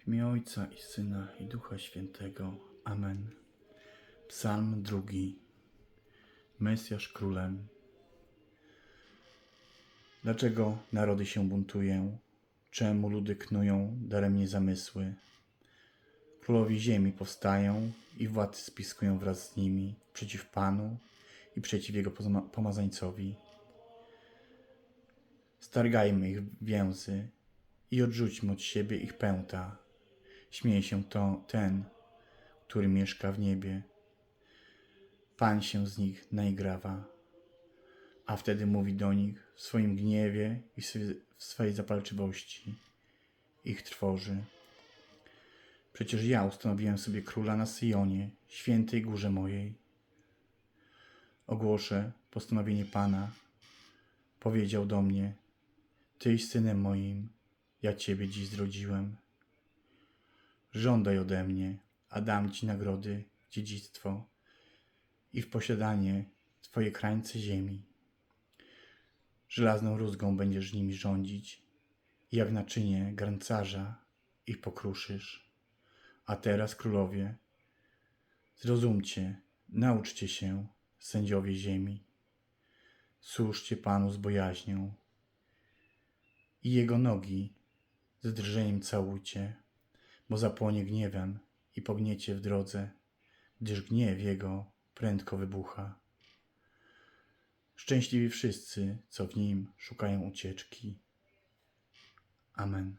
W imię Ojca i Syna i Ducha Świętego. Amen. Psalm drugi. Mesjasz królem. Dlaczego narody się buntują? Czemu ludy knują daremnie zamysły? Królowi ziemi powstają i władcy spiskują wraz z nimi przeciw Panu i przeciw Jego pomazańcowi. Stargajmy ich więzy i odrzućmy od siebie ich pęta. Śmieje się to ten, który mieszka w niebie. Pan się z nich naigrawa, a wtedy mówi do nich w swoim gniewie i w swej zapalczywości. Ich trwoży. Przecież ja ustanowiłem sobie króla na Syjonie, świętej górze mojej. Ogłoszę postanowienie Pana. Powiedział do mnie: Tyś synem moim, ja ciebie dziś zrodziłem. Żądaj ode mnie, a dam ci nagrody, dziedzictwo i w posiadanie twoje krańce ziemi. Żelazną rózgą będziesz nimi rządzić jak naczynie garncarza ich pokruszysz. A teraz, królowie, zrozumcie, nauczcie się, sędziowie ziemi. Służcie Panu z bojaźnią i Jego nogi z drżeniem całujcie, bo zapłonie gniewem i pogniecie w drodze, gdyż gniew Jego prędko wybucha. Szczęśliwi wszyscy, co w Nim szukają ucieczki. Amen.